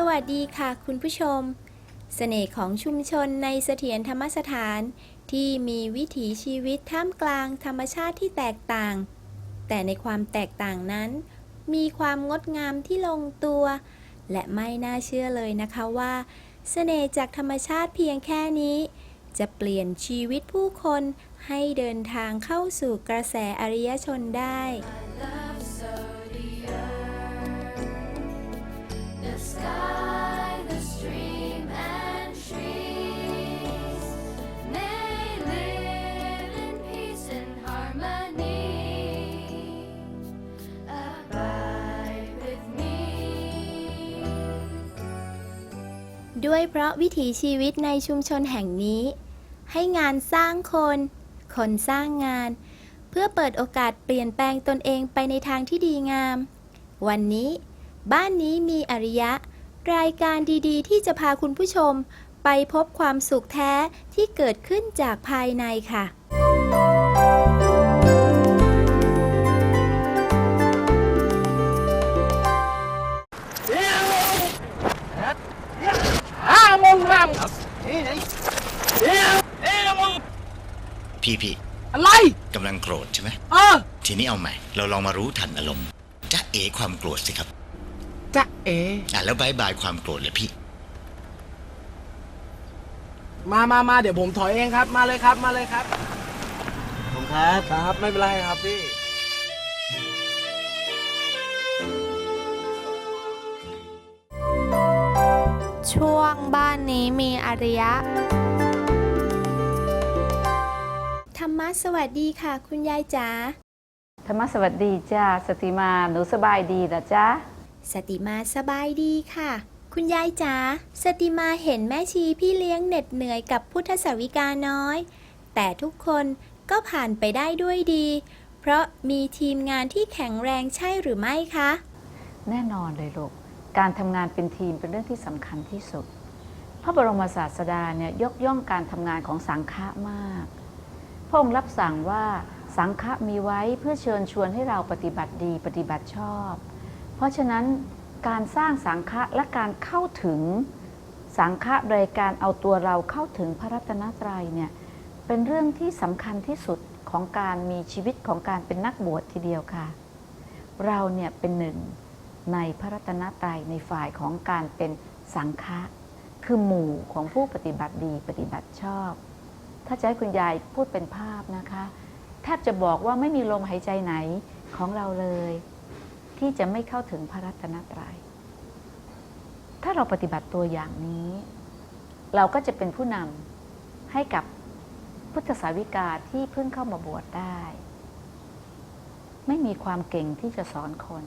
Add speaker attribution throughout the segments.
Speaker 1: สวัสดีค่ะคุณผู้ชมเสน่ห์ของชุมชนในเสถียรธรรมสถาน ที่มีวิถีชีวิตท่ามกลางธรรมชาติที่แตกต่าง แต่ในความแตกต่างนั้น มีความงดงามที่ลงตัว และไม่น่าเชื่อเลยนะคะว่าเสน่ห์จากธรรมชาติเพียงแค่นี้ จะเปลี่ยนชีวิตผู้คนให้เดินทางเข้าสู่กระแสอริยชนได้ ด้วยเพราะวิถีชีวิตในชุมชนแห่งนี้ ให้งานสร้างคน คนสร้างงาน เพื่อเปิดโอกาสเปลี่ยนแปลงตนเองไปในทางที่ดีงาม วันนี้ บ้านนี้มีอริยะ รายการดีๆ ที่จะพาคุณผู้ชม ไปพบความสุขแท้ที่เกิดขึ้นจากภายในค่ะ
Speaker 2: ห้าโมงห้ามนี่ไหนเดี๋ยวเดี๋ยวมึง
Speaker 3: พี่พี่
Speaker 2: อะไร
Speaker 3: กำลังโกรธใช่ไหม
Speaker 2: เออ
Speaker 3: ทีนี้เอาใหม่ เราลองมารู้ทันอารมณ์จะเอความโกรธสิครับ
Speaker 2: จะ เอ
Speaker 3: อะแล้วบายบายความโกรธเลยพี่
Speaker 2: มามามาเดี๋ยวผมถอยเองครับ มาเลยครับ มาเลยครับ
Speaker 4: ผมครับ
Speaker 2: ครับ ไม่เป็นไรครับพี่
Speaker 5: ช่วงบ้านนี้มีอริยะ
Speaker 1: ธรรมะสวัสดีค่ะ คุณยายจ๋า
Speaker 6: ธรรมะสวัสดีจ้าสติมา หนูสบายดีนะจ๊ะ
Speaker 1: สติมาสบายดีค่ะ คุณยายจ๋าสติมาเห็นแม่ชีพี่เลี้ยงเหน็ดเหนื่อยกับพุทธสวิกาน้อย แต่ทุกคนก็ผ่านไปได้ด้วยดี เพราะมีทีมงานที่แข็งแรงใช่หรือไม่คะ
Speaker 6: แน่นอนเลยลูก การทำงานเป็นทีมเป็นเรื่องที่สำคัญที่สุด พระบรมศาสดาเนี่ยยกย่องการทำงานของสังฆะมาก พระองค์รับสั่งว่าสังฆะมีไว้เพื่อเชิญชวนให้เราปฏิบัติดีปฏิบัติชอบ เพราะฉะนั้นการสร้างสังฆะและการเข้าถึงสังฆะโดยการเอาตัวเราเข้าถึงพระรัตนตรัยเนี่ยเป็นเรื่องที่สำคัญที่สุดของการมีชีวิตของการเป็นนักบวชทีเดียวค่ะ เราเนี่ยเป็นหนึ่งในพระรัตนตรัยในฝ่ายของการเป็นสังฆะคือหมู่ของผู้ปฏิบัติดีปฏิบัติชอบ ถ้าจะให้คุณยายพูดเป็นภาพนะคะ แทบจะบอกว่าไม่มีลมหายใจไหนของเราเลย ที่จะไม่เข้าถึงพระรัตนตรัย ถ้าเราปฏิบัติตัวอย่างนี้ เราก็จะเป็นผู้นำให้กับพุทธสาวิกาที่เพิ่งเข้ามาบวชได้ ไม่มีความเก่งที่จะสอนคน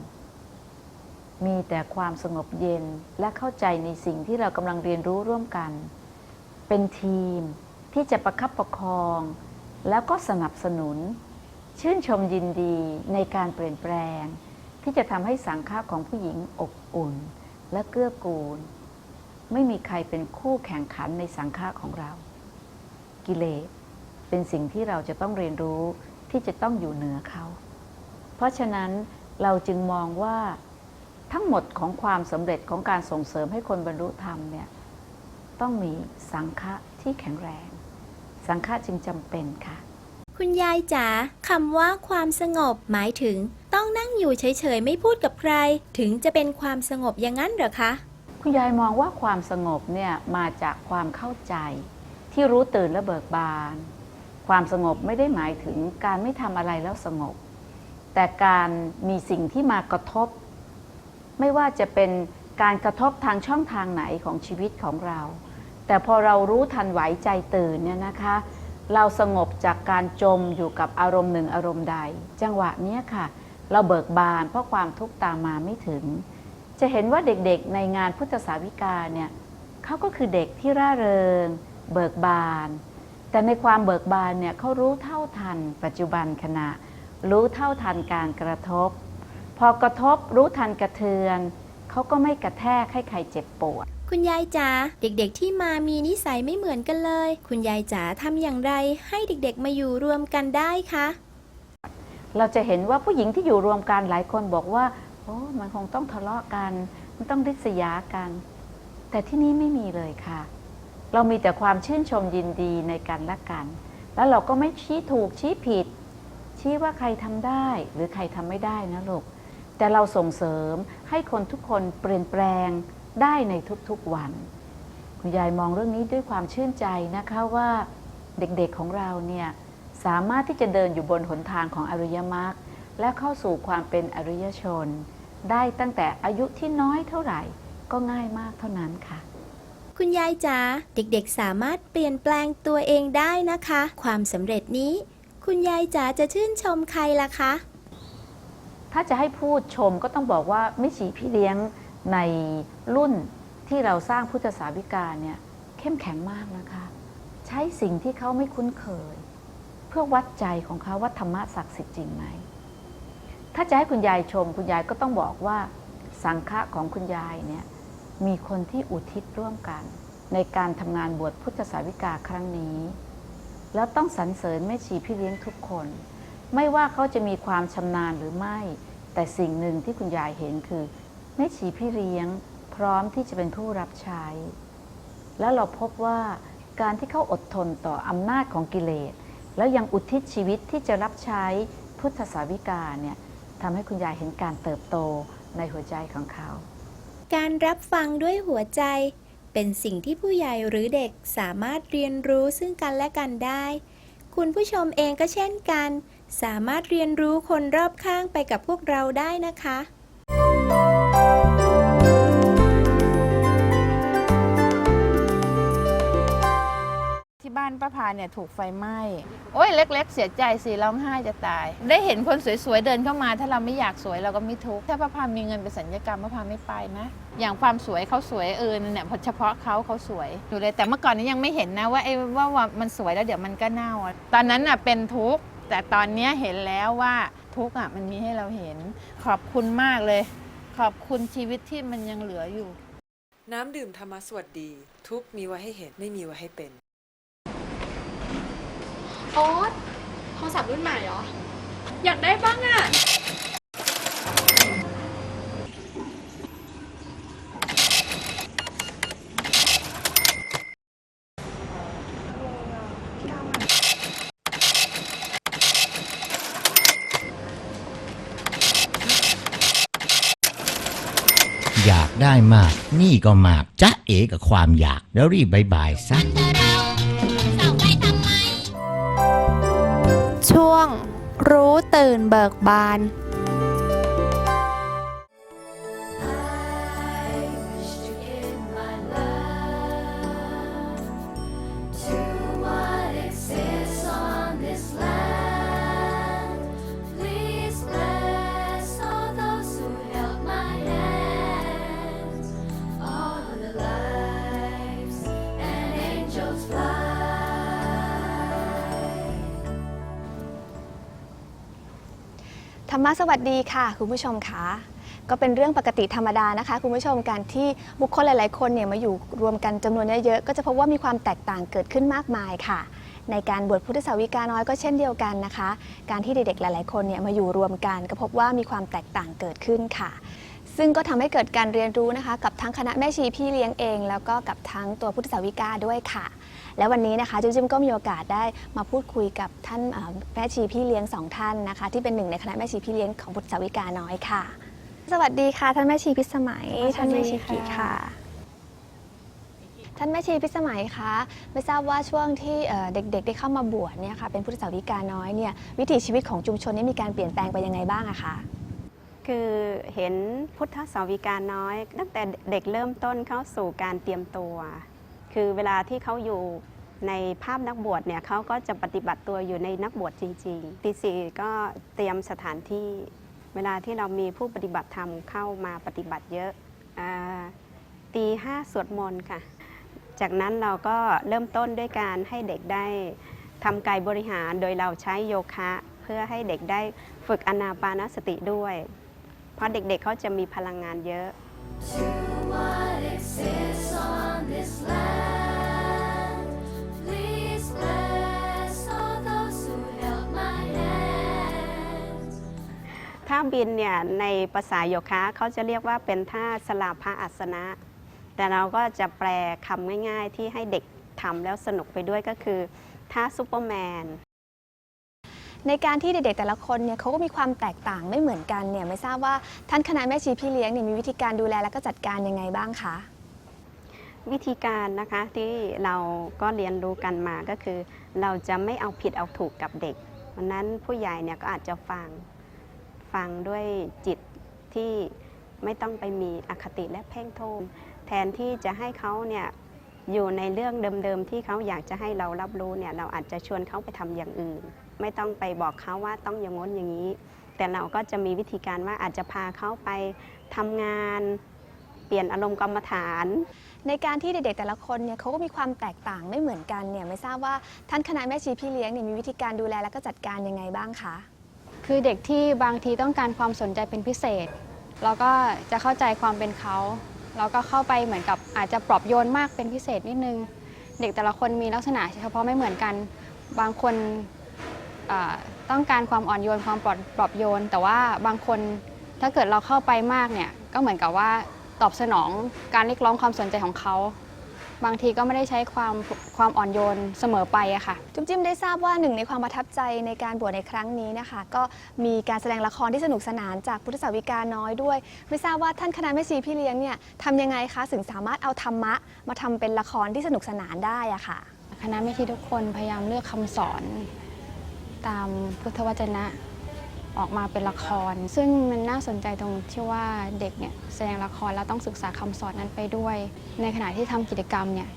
Speaker 6: มีแต่ความสงบเย็นและเข้าใจในสิ่งที่เรากำลังเรียนรู้ร่วมกัน เป็นทีมที่จะประคับประคอง แล้วก็สนับสนุน ชื่นชมยินดีในการเปลี่ยนแปลง ที่จะทำให้สังฆาของผู้หญิงอบอุ่น และเกื้อกูล ไม่มีใครเป็นคู่แข่งขันในสังฆาของเรา กิเลสเป็นสิ่งที่เราจะต้องเรียนรู้ที่จะต้องอยู่เหนือเขา เพราะฉะนั้นเราจึงมองว่าทั้งหมดของความสำเร็จของการส่งเสริมให้คนบรรลุธรรมเนี่ยต้องมีสังฆะที่แข็งแรง สังฆะจึงจำเป็นค่ะ
Speaker 1: คุณยายจ๋าคำว่าความสงบหมายถึง ต้องนั่งอยู่เฉยๆ ไม่พูดกับใคร ถึงจะเป็นความสงบอย่างนั้นเหรอคะ
Speaker 6: คุณยายมองว่าความสงบเนี่ยมาจากความเข้าใจ ที่รู้ตื่นและเบิกบาน ความสงบไม่ได้หมายถึงการไม่ทำอะไรแล้วสงบ แต่การมีสิ่งที่มากระทบ ไม่ว่าจะเป็นการกระทบทางช่องทางไหนของชีวิตของเรา แต่พอเรารู้ทันไหวใจตื่นเนี่ยนะคะเราสงบจากการจมอยู่กับอารมณ์หนึ่งอารมณ์ใด จังหวะเนี้ยค่ะ เราเบิกบาน เพราะความทุกข์ตามมาไม่ถึง จะเห็นว่าเด็กๆในงานพุทธสาวิกาเนี่ยเขาก็คือเด็กที่ร่าเริง เบิกบาน แต่ในความเบิกบานเนี่ยเขารู้เท่าทัน ปัจจุบันขณะ รู้เท่าทันการกระทบ พอกระทบรู้ทันกระเทือนเขาก็ไม่กระแทกให้ใครเจ็บปวด
Speaker 1: คุณยายจ๋าเด็กๆที่มามีนิสัยไม่เหมือนกันเลย คุณยายจ๋าทำอย่างไรให้เด็กๆมาอยู่รวมกันได้คะ
Speaker 6: เราจะเห็นว่าผู้หญิงที่อยู่รวมกันหลายคนบอกว่า โอ้มันคงต้องทะเลาะกัน มันต้องริษยากัน แต่ที่นี่ไม่มีเลยค่ะ เรามีแต่ความชื่นชมยินดีในกันและกัน แล้วเราก็ไม่ชี้ถูกชี้ผิด ชี้ว่าใครทำได้หรือใครทำไม่ได้นะลูกแต่เราส่งเสริมให้คนทุกคนเปลี่ยนแปลงได้ในทุกๆวัน คุณยายมองเรื่องนี้ด้วยความชื่นใจนะคะว่าเด็กๆของเราเนี่ย สามารถที่จะเดินอยู่บนหนทางของอริยมรรคและเข้าสู่ความเป็นอริยชน ได้ตั้งแต่อายุที่น้อยเท่าไหร่ ก็ง่ายมากเท่านั้นค่ะ
Speaker 1: คุณยายจ๋าเด็กๆสามารถเปลี่ยนแปลงตัวเองได้นะคะ ความสำเร็จนี้ คุณยายจ๋าจะชื่นชมใครล่ะคะ
Speaker 6: ถ้าจะให้พูดชมก็ต้องบอกว่าไม่ฉีพี่เลี้ยงในรุ่นที่เราสร้างพุทธสาวิกาเนี่ยเข้มแข็งมากนะคะ ใช้สิ่งที่เขาไม่คุ้นเคย เพื่อวัดใจของเขาว่าธรรมะศักดิ์สิทธิ์จริงไหม ถ้าจะให้คุณยายชม คุณยายก็ต้องบอกว่าสังฆะของคุณยายเนี่ยมีคนที่อุทิศร่วมกัน ในการทำงานบวชพุทธสาวิกาครั้งนี้ แล้วต้องสรรเสริญแม่ชีพี่เลี้ยงทุกคน ไม่ว่าเขาจะมีความชำนาญหรือไม่ แต่สิ่งหนึ่งที่คุณยายเห็นคือแม่ชีพี่เลี้ยงพร้อมที่จะเป็นผู้รับใช้ แล้วเราพบว่าการที่เขาอดทนต่ออำนาจของกิเลส แล้วยังอุทิศชีวิตที่จะรับใช้พุทธสาวิกาเนี่ยทำให้คุณยายเห็นการเติบโตในหัวใจของเขา
Speaker 1: การรับฟังด้วยหัวใจเป็นสิ่งที่ผู้ใหญ่หรือเด็กสามารถเรียนรู้ซึ่งกันและกันได้ คุณผู้ชมเองก็เช่นกัน สามารถเรียนรู้คนรอบข้างไปกับพวกเราได้นะคะา
Speaker 7: นป้าพาเนี่ยถูกไฟไหม้โอ้ยเล็ก ๆ เสียใจสิร้องไห้จะตาย ได้เห็นคนสวยๆเดินเข้ามา ถ้าเราไม่อยากสวยเราก็ไม่ทุกข์ถ้าป้าพามีเงินไปสัญญกรรมป้าพาไม่ไปนะ อย่างความสวยเขาสวยเออเนี่ยเฉพาะเขาเขาสวยอยู่เลยแต่เมื่อก่อนนี้ยังไม่เห็นนะว่าไอ้ว่าว่ามันสวยแล้วเดี๋ยวมันก็เน่าอะตอนนั้นน่ะเป็นทุกข์แต่ตอนนี้เห็นแล้วว่าทุกข์อะมันมีให้เราเห็น ขอบคุณมากเลย ขอบคุณชีวิตที่มันยังเหลืออยู่
Speaker 8: น้ำดื่มธรรมสวัสดี ทุกมีไว้ให้เห็นไม่มีไว้ให้เป็น
Speaker 9: โอ๊ตโทรศัพท์รุ่นใหม่เหรอ อยากได้บ้างอะ
Speaker 3: อยากได้มาก นี่ก็มาก จ๊ะเอกับความอยาก แล้วรีบบายบายซะ
Speaker 5: วง รู้ตื่นเบิกบาน
Speaker 9: มะสวัสดีค่ะ คุณผู้ชมคะก็เป็นเรื่องปกติธรรมดานะคะ คุณผู้ชมการที่บุคคลหลาย ๆ คนเนี่ยมาอยู่รวมกันจำนวนเยอะๆก็จะพบว่ามีความแตกต่างเกิดขึ้นมากมายค่ะ ในการบวชพุทธสาวิกาน้อยก็เช่นเดียวกันนะคะ การที่เด็กๆหลาย ๆ คนเนี่ยมาอยู่รวมกัน ก็พบว่ามีความแตกต่างเกิดขึ้นค่ะ ซึ่งก็ทำให้เกิดการเรียนรู้นะคะ กับทั้งคณะแม่ชีพี่เลี้ยงเอง แล้วก็กับทั้งตัวพุทธสาวิกาด้วยค่ะ และวันนี้นะคะจิ้มจิ้มก็มีโอกาสได้มาพูดคุยกับท่านเอ่อแม่ชีพี่เลี้ยงสองท่านนะคะ ที่เป็นหนึ่งในคณะแม่ชีพี่เลี้ยงของพุทธสาวิกาน้อยค่ะ สวัสดีค่ะ ท่านแม่ชีพิสมัยท่านแม่ชีกีค่ะท่านแม่ชีพิสมัยคะไม่ทราบว่าช่วงที่เอ่อเด็กๆ ได้เข้ามาบวชเนี่ยค่ะเป็นพุทธสาวิกาน้อยเนี่ยวิถีชีวิตของชุมชนนี้มีการเปลี่ยนแปลงไปยังไงบ้างอะคะ
Speaker 10: คือเห็นพุทธสาวิกาน้อย ตั้งแต่เด็กเริ่มต้นเข้าสู่การเตรียมตัว คือเวลาที่เขาอยู่ ในภาพนักบวชเนี่ยเขาก็จะปฏิบัติตัวอยู่ในนักบวชจริงๆตีสี่ก็เตรียมสถานที่ เวลาที่เรามีผู้ปฏิบัติธรรมเข้ามาปฏิบัติเยอะอตีห้าสวดมนต์ค่ะ จากนั้นเราก็เริ่มต้นด้วยการให้เด็กได้ทำกายบริหารโดยเราใช้โยคะ เพื่อให้เด็กได้ฝึกอนาปานสติด้วย เพราะเด็กๆเขาจะมีพลังงานเยอะ
Speaker 11: To what exists on this land.
Speaker 10: บินเนี่ยในภาษาโยคะเขาจะเรียกว่าเป็นท่าสลาภะอาสนะ แต่เราก็จะแปลคำง่ายๆ ที่ให้เด็กทำแล้วสนุกไปด้วยก็คือท่าซูเปอร์แมน
Speaker 9: ในการที่เด็กๆแต่ละคนเนี่ยเขาก็มีความแตกต่างไม่เหมือนกันเนี่ยไม่ทราบว่าท่านคณะแม่ชีพี่เลี้ยงเนี่ยมีวิธีการดูแลและก็จัดการยังไงบ้างคะ
Speaker 10: วิธีการนะคะที่เราก็เรียนรู้กันมาก็คือ เราจะไม่เอาผิดเอาถูกกับเด็กวันนั้นผู้ใหญ่เนี่ยก็อาจจะฟัง ฟังด้วยจิตที่ไม่ต้องไปมีอคติและเพ่งโทษแทนที่จะให้เขาเนี่ยอยู่ในเรื่องเดิมๆที่เขาอยากจะให้เรารับรู้เนี่ยเราอาจจะชวนเขาไปทำอย่างอื่น ไม่ต้องไปบอกเขาว่าต้องอย่างง้นอย่างนี้ แต่เราก็จะมีวิธีการว่าอาจจะพาเขาไปทำงานเปลี่ยนอารมณ์กรรมฐาน
Speaker 9: ในการที่เด็กๆแต่ละคนเนี่ยเขาก็มีความแตกต่างไม่เหมือนกันเนี่ยไม่ทราบว่าท่านคณะแม่ชีพี่เลี้ยงเนี่ยมีวิธีการดูแลและก็จัดการยังไงบ้างคะ
Speaker 12: คือเด็กที่บางทีต้องการความสนใจเป็นพิเศษ เราก็จะเข้าใจความเป็นเขา เราก็เข้าไปเหมือนกับอาจจะปลอบโยนมากเป็นพิเศษนิดนึง เด็กแต่ละคนมีลักษณะเฉพาะไม่เหมือนกัน บางคนต้องการความอ่อนโยนความปลอบปลอบโยน แต่ว่าบางคนถ้าเกิดเราเข้าไปมากเนี่ยก็เหมือนกับว่าตอบสนองการเรียกร้องความสนใจของเขา บางทีก็ไม่ได้ใช้ความความอ่อนโยนเสมอไปอะค่ะ
Speaker 9: จุ๊มจิ้มได้ทราบว่าหนึ่งในความประทับใจในการบวชในครั้งนี้นะคะ ก็มีการแสดงละครที่สนุกสนานจากพุทธสาวิกาน้อยด้วย ไม่ทราบว่าท่านคณะแม่ชีพี่เลี้ยงเนี่ยทำยังไงคะถึงสามารถเอาธรรมะ มาทำเป็นละครที่สนุกสนานได้อะค่ะ
Speaker 12: คณะแม่ชีทุกคนพยายามเลือกคำสอนตามพุทธวจนะ ออกมาเป็นละคร ซึ่งมันน่าสนใจตรงที่ว่าเด็กเนี่ยแสดงละครแล้วต้องศึกษาคำสอนนั้นไปด้วย ในขณะที่ทำกิจกรรมเนี่ย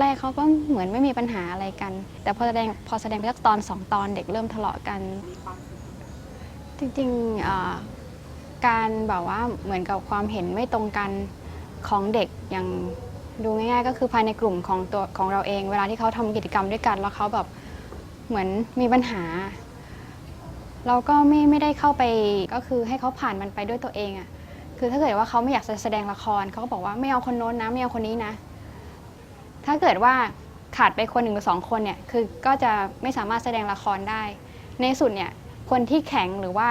Speaker 12: แรกๆเขาก็เหมือนไม่มีปัญหาอะไรกัน แต่พอแสดงพอแสดงไปสักตอนสองตอนเด็กเริ่มทะเลาะกัน จริงๆอ่าการแบบว่าเหมือนกับความเห็นไม่ตรงกันของเด็กอย่างดูง่ายๆ ก็คือภายในกลุ่มของตัวของเราเอง เวลาที่เขาทำกิจกรรมด้วยกัน แล้วเขาแบบเหมือนมีปัญหา เราก็ไม่ไม่ได้เข้าไปก็คือให้เขาผ่านมันไปด้วยตัวเองอะ่ะคือถ้าเกิดว่าเขาไม่อยากจะแสดงละครเขาก็บอกว่าไม่เอาคนโน้นนะไม่เอาคนนี้นะ ถ้าเกิดว่าขาดไปคนหนึ่งหรือสองคนเนี่ยคือก็จะไม่สามารถแสดงละครได้ ในสุดเนี่ยคนที่แข็งหรือว่า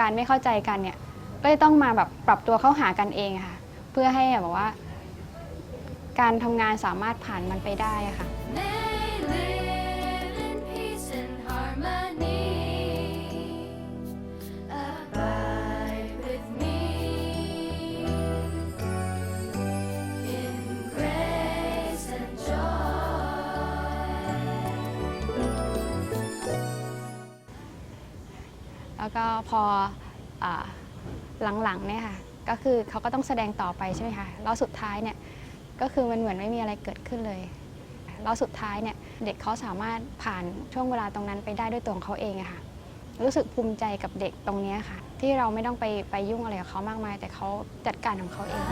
Speaker 12: การไม่เข้าใจกันเนี่ยก็จะต้องมาแบบปรับตัวเข้าหากันเองค่ะ เพื่อให้แบบว่า การทำงานสามารถผ่านมันไปได้ค่ะ แล้วก็พออหลังๆเนี่ยค่ะก็คือเขาก็ต้องแสดงต่อไปใช่ไหมคะแล้วสุดท้ายเนี่ยก็คือมันเหมือนไม่มีอะไรเกิดขึ้นเลยแล้วสุดท้ายเนี่ยเด็กเขาสามารถผ่านช่วงเวลาตรงนั้นไปได้ด้วยตัวของเขาเองอะค่ะรู้สึกภูมิใจกับเด็กตรงนี้ค่ะ ที่เราไม่ต้องไปไปยุ่งอะไรกับเขามากมาย แต่เขาจัดการของเขาเอง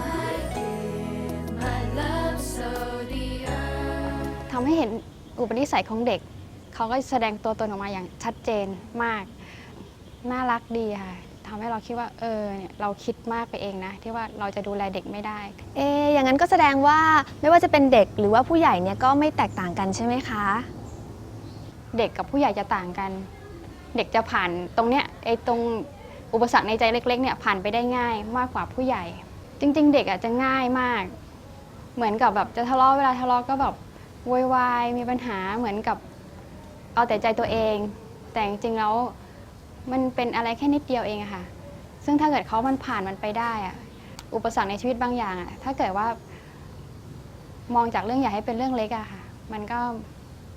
Speaker 12: ทำให้เห็นอุปนิสัยของเด็ก เขาก็แสดงตัวตนออกมาอย่างชัดเจนมาก น่ารักดีค่ะทำให้เราคิดว่าเออเนี่ยเราคิดมากไปเองนะ ที่ว่าเราจะดูแลเด็กไม่ได้
Speaker 9: เอะอย่างนั้นก็แสดงว่าไม่ว่าจะเป็นเด็กหรือว่าผู้ใหญ่เนี่ยก็ไม่แตกต่างกันใช่ไหมคะ
Speaker 12: เด็กกับผู้ใหญ่จะต่างกัน เด็กจะผ่านตรงเนี้ยไอ้ตรงอุปสรรคในใจเล็กๆเนี่ยผ่านไปได้ง่ายมากกว่าผู้ใหญ่ จริง ๆ เด็กอะจะง่ายมาก เหมือนกับแบบจะทะเลาะเวลาทะเลาะก็แบบโวยวายมีปัญหาเหมือนกับเอาแต่ใจตัวเอง แต่จริงๆแล้ว มันเป็นอะไรแค่นิดเดียวเองอะค่ะ ซึ่งถ้าเกิดเขามันผ่านมันไปได้อะอุปสรรคในชีวิตบางอย่างอะถ้าเกิดว่า มองจากเรื่องใหญ่ให้เป็นเรื่องเล็กอะค่ะ มันก็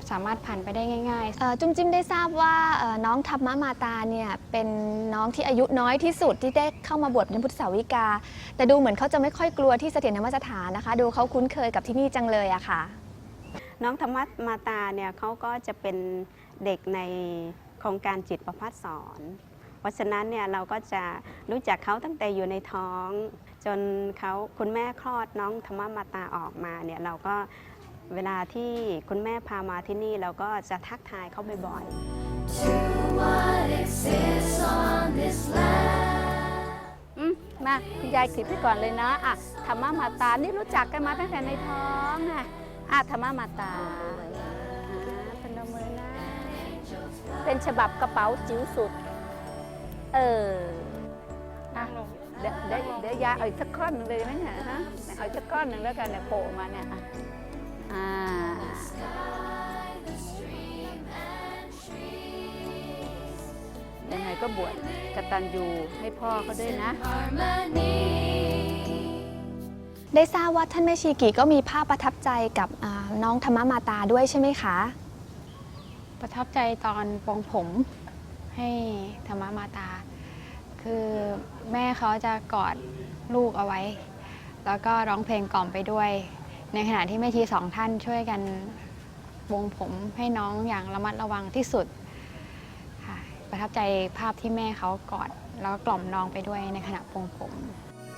Speaker 12: สามารถผ่านไปได้ง่าย ๆ
Speaker 9: เอ่อจุ้มจิ้มได้ทราบว่าเอ่อน้องธรรมมาตาเนี่ยเป็นน้องที่อายุน้อยที่สุดที่ได้เข้ามาบวชเป็นพุทธสาวิกา แต่ดูเหมือนเขาจะไม่ค่อยกลัวที่เสถียรธรรมสถานนะคะ ดูเขาคุ้นเคยกับที่นี่จังเลยอะค่ะ
Speaker 10: น้องธรรมมาตาเนี่ยเขาก็จะเป็นเด็กใน โครงการจิตประพัฒสอน เพราะฉะนั้นเนี่ยเราก็จะรู้จักเขาตั้งแต่อยู่ในท้อง จนเขาคุณแม่คลอดน้องธรรมมาตาออกมาเนี่ยเราก็เวลาที่คุณแม่พามาที่นี่เราก็จะทักทายเขาบ่อยๆ
Speaker 11: To what exists on this land.
Speaker 6: อืมมาคุณยายขีดพี่ก่อนเลยนะอะธรรมมาตานี่รู้จักกันมาตั้งแต่ในท้องอะอะธรรมมาตา เป็นฉบับกระเป๋าจิ๋วสุด เอออะเดี๋ยวเดี๋ยวเดี๋ยวยาเอาอีกสักก้อนหนึ่งเลยไหมเนี่ยฮะเอาอีกสักก้อนหนึ่งแล้วกันเนี่ยโผล่มาเนี่ยอะอ่ายังไงก็บวชกตัญญูให้พ่อเขาด้วยนะ
Speaker 9: ได้ทราบว่าท่านแม่ชีกีก็มีภาพประทับใจกับอ่าน้องธรรมมาตาด้วยใช่ไหมคะ
Speaker 12: ประทับใจตอนปรงผมให้ธรรมมาตา คือแม่เขาจะกอดลูกเอาไว้ แล้วก็ร้องเพลงกล่อมไปด้วย ในขณะที่แม่ชีสองท่านช่วยกันวงผมให้น้องอย่างระมัดระวังที่สุดค่ะประทับใจภาพที่แม่เขากอด แล้วก็กล่อมน้องไปด้วยในขณะปรงผม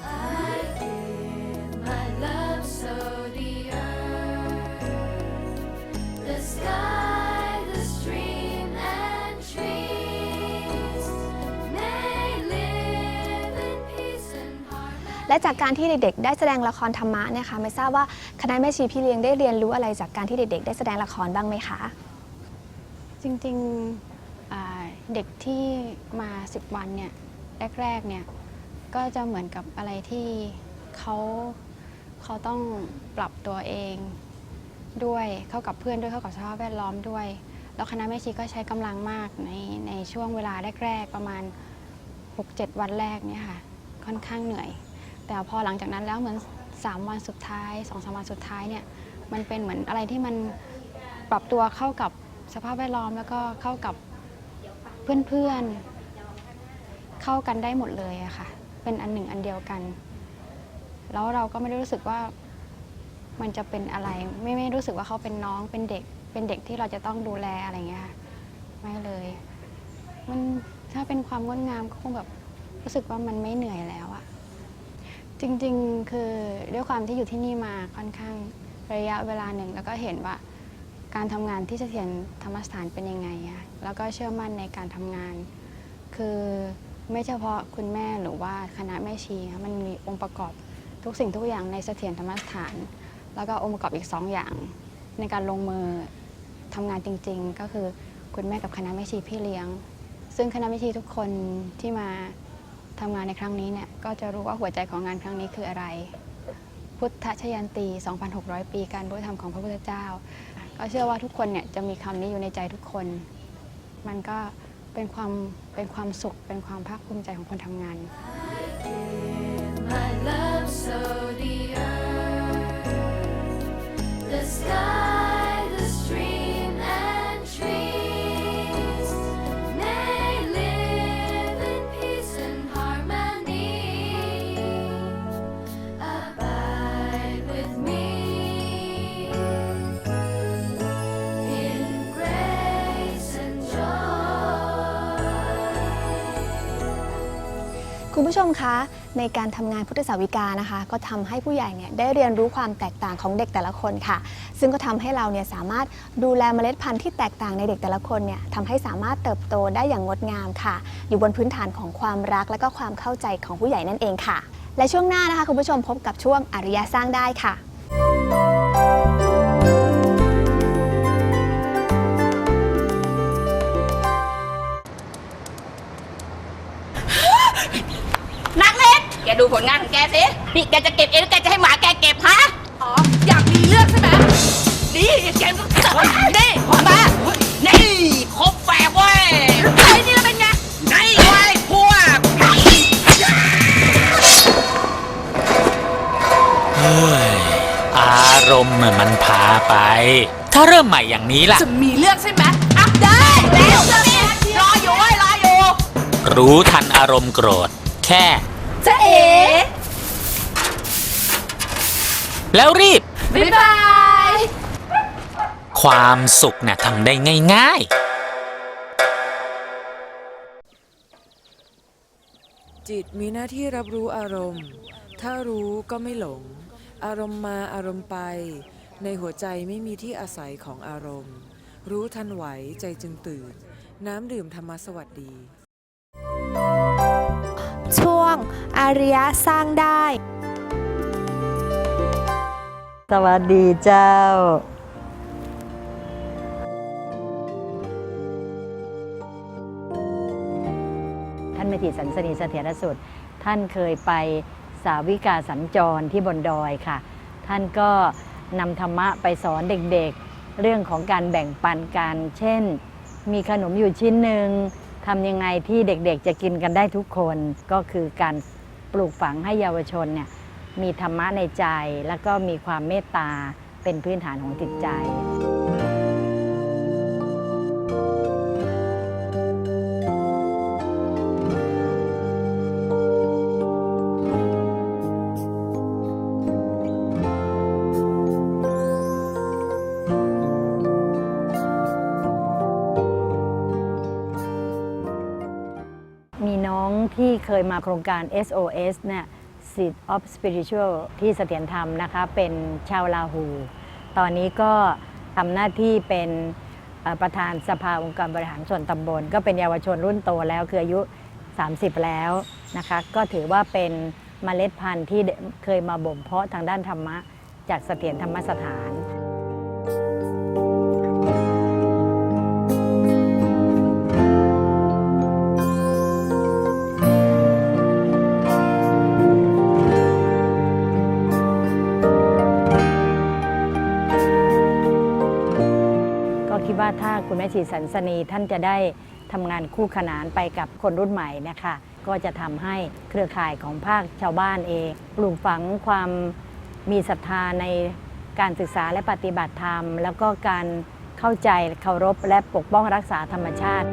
Speaker 11: I give my love so the earth, the sky,
Speaker 9: และจากการที่เด็กๆ ได้แสดงละครธรรมะนะคะไม่ทราบว่าคณะแม่ชีพี่เลี้ยงได้เรียนรู้อะไรจากการที่เด็กๆ ได้แสดงละครบ้างไหมคะ
Speaker 12: จริงๆอ่าเด็กที่มา 10 วันเนี่ยแรกๆเนี่ยก็จะเหมือนกับอะไรที่เขาเขาต้องปรับตัวเองด้วยเข้ากับเพื่อนด้วยเข้ากับสภาพแวดล้อมด้วย แล้วคณะแม่ชีก็ใช้กำลังมากในในช่วงเวลาแรก ๆ ประมาณ 6-7 วันแรกเนี่ยค่ะค่อนข้างเหนื่อย แต่พอหลังจากนั้นแล้วเหมือน 3 วันสุดท้าย2อสวันสุดท้ายเนี่ยมันเป็นเหมือนอะไรที่มันปรับตัวเข้ากับสภาพแวดล้อม แล้วก็เข้ากับเพื่อนๆ เข้ากันได้หมดเลยอะค่ะ เป็นอันหนึ่งอันเดียวกัน แล้วเราก็ไม่ได้รู้สึกว่ามันจะเป็นอะไร ไม่ไม่รู้สึกว่าเขาเป็นน้องเป็นเด็ก เป็นเด็กที่เราจะต้องดูแลอะไรเงี้ยค่ะไม่เลย มันถ้าเป็นความงดงามก็คงแบบรู้สึกว่ามันไม่เหนื่อยแล้ว จริงๆ คือด้วยความที่อยู่ที่นี่มาค่อนข้างระยะเวลาหนึ่ง แล้วก็เห็นว่าการทำงานที่เสถียรธรรมสถานเป็นยังไงอะแล้วก็เชื่อมั่นในการทำงาน คือไม่เฉพาะคุณแม่หรือว่าคณะแม่ชีอะมันมีองค์ประกอบทุกสิ่งทุกอย่างในเสถียรธรรมสถาน แล้วก็องค์ประกอบอีกสองอย่าง ในการลงมือทำงานจริง ๆ ก็คือคุณแม่กับคณะแม่ชีพี่เลี้ยง ซึ่งคณะแม่ชีทุกคนที่มา ทำงานในครั้งนี้เนี่ยก็จะรู้ว่าหัวใจของงานครั้งนี้คืออะไร พุทธชยันตี 2,600 ปีการบรรลุธรรมของพระพุทธเจ้า ก็เชื่อว่าทุกคนเนี่ยจะมีคำนี้อยู่ในใจทุกคน มันก็เป็นความเป็นความสุขเป็นความภาคภูมิใจของคนทำงาน
Speaker 11: My love so the earth, the sky,
Speaker 9: ผู้ชมคะ ในการทำงานพุทธสาวิกานะคะ ก็ทำให้ผู้ใหญ่เนี่ยได้เรียนรู้ความแตกต่างของเด็กแต่ละคนค่ะ ซึ่งก็ทำให้เราเนี่ยสามารถดูแลเมล็ดพันธุ์ที่แตกต่างในเด็กแต่ละคนเนี่ยทำให้สามารถเติบโตได้อย่างงดงามค่ะ อยู่บนพื้นฐานของความรักและก็ความเข้าใจของผู้ใหญ่นั่นเองค่ะ และช่วงหน้านะคะคุณผู้ชมพบกับช่วงอริยะสร้างได้ค่ะ
Speaker 2: ดูผลงานของแกสินี่แกจะเก็บเองหรือแกจะให้หมาแกเก็บฮะ อ๋อ อยากมีเรื่องใช่ไหมนี่แกต้องนี่ออกมา นี่ครบแฝกเว้ยไอ้นี่แล้วเป็นไงนี่เว้ยพวก
Speaker 13: เฮ้ยอารมณ์น่ะมันพาไป ถ้าเริ่มใหม่อย่างนี้ล่ะ
Speaker 2: จะมีเรื่องใช่ไหมอะได้แล้วจะมีรออยู่เว้ยรออยู่
Speaker 13: รู้ทันอารมณ์โกรธ แค่
Speaker 2: จะเอ๋
Speaker 13: แล้วรีบ
Speaker 2: บ๊ายบาย
Speaker 13: ความสุขนะ่ะทำได้ง่ายๆ
Speaker 8: จิตมีหน้าที่รับรู้อารมณ์ ถ้ารู้ก็ไม่หลง อารมณ์มาอารมณ์ไป ในหัวใจไม่มีที่อาศัยของอารมณ์ รู้ทันไหวใจจึงตื่น น้ำดื่มธรรมสวัสดี
Speaker 5: ช่วงอาริยะสร้างได้
Speaker 14: สวัสดีเจ้า ท่านเมธีสันสนีเสถียรสุด ท่านเคยไปสาวิกาสัญจรที่บนดอยค่ะ ท่านก็นำธรรมะไปสอนเด็กๆ เรื่องของการแบ่งปันกัน เช่น มีขนมอยู่ชิ้นหนึ่ง ทำยังไงที่เด็กๆจะกินกันได้ทุกคนก็คือการปลูกฝังให้เยาวชนเนี่ยมีธรรมะในใจ แล้วก็มีความเมตตาเป็นพื้นฐานของจิตใจ ยมาโครงการ SOS เนี่ย Seed of Spiritual ที่เสถียรธรรมนะคะ เป็นชาวลาหู ตอนนี้ก็ทำหน้าที่เป็นประธานสภาองค์การบริหารส่วนตำบล ก็เป็นเยาวชนรุ่นโตแล้วคืออายุ 30 แล้วนะคะ ก็ถือว่าเป็นเมล็ดพันธุ์ที่เคยมาบ่มเพาะทางด้านธรรมะ จากเสถียรธรรมสถาน คุณแม่ชีสันสนีท่านจะได้ทำงานคู่ขนานไปกับคนรุ่นใหม่นะคะ ก็จะทำให้เครือข่ายของภาคชาวบ้านเองปลูกฝังความมีศรัทธาในการศึกษาและปฏิบัติธรรม แล้วก็การเข้าใจเคารพและปกป้องรักษาธรรมชาติ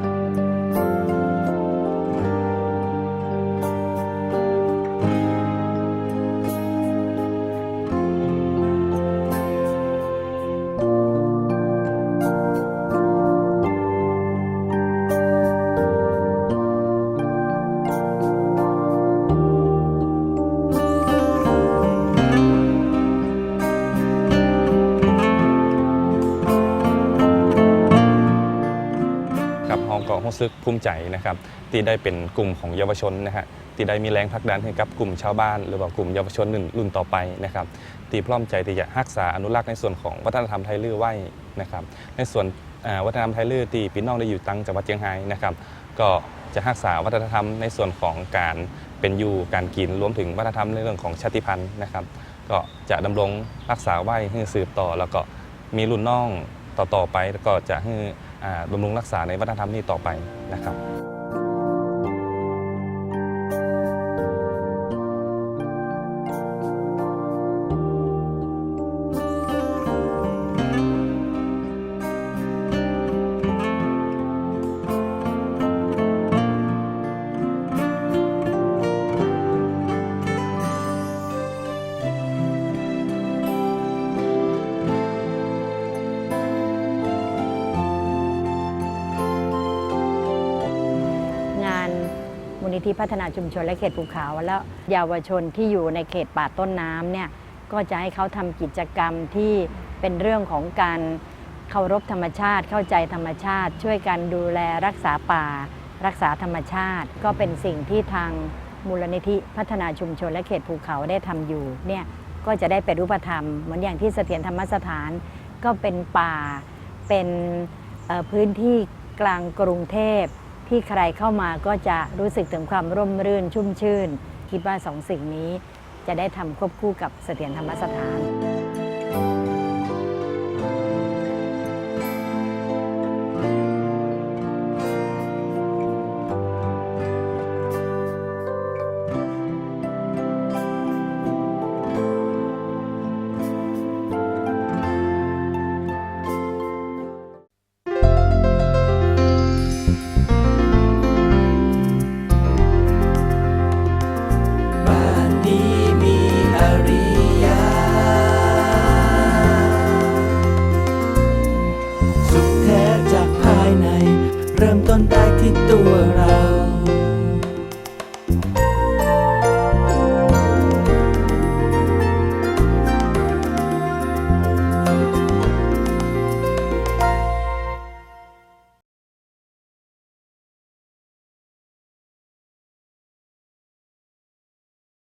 Speaker 15: สึกภูมิใจนะครับที่ได้เป็นกลุ่มของเยาวชนนะฮะที่ได้มีแรงผลักดันให้กับกลุ่มชาวบ้าน หรือว่ากลุ่มเยาวชนรุ่นรุ่นต่อไปนะครับที่พร้อมใจที่จะรักษาอนุรักษ์ในส่วนของวัฒนธรรมไทยลื้อไว้นะครับในส่วนวัฒนธรรมไทยลื้อที่พี่น้องได้อยู่ตั้งจังหวัดเชียงรายนะครับก็จะรักษาวัฒนธรรมในส่วนของการเป็นอยู่การกินรวมถึงวัฒนธรรมในเรื่องของชาติพันธุ์นะครับ ก็จะดำรงรักษาไว้ให้สืบต่อแล้วก็มีรุ่นน้องต่อๆไปแล้วก็จะให้ อบำรุงรักษาในวัฒนธรรมนี้ต่อไปนะครับ
Speaker 14: ลนิธิพัฒนาชุมชนและเขตภูเขา แล้วเยาวชนที่อยู่ในเขตป่าต้นน้ำเนี่ยก็จะให้เขาทำกิจกรรมที่เป็นเรื่องของการเคารพธรรมชาติ เข้าใจธรรมชาติ ช่วยกันดูแลรักษาป่า รักษาธรรมชาติ ก็เป็นสิ่งที่ทางมูลนิธิพัฒนาชุมชนและเขตภูเขาได้ทำอยู่เนี่ยก็จะได้เป็นรูปธรรม เหมือนอย่างที่เสถียรธรรมสถาน ก็เป็นป่าเป็นพื้นที่กลางกรุงเทพ ที่ใครเข้ามาก็จะรู้สึกถึงความร่มรื่นชุ่มชื่น คิดว่าสองสิ่งนี้จะได้ทำควบคู่กับเสถียรธรรมสถาน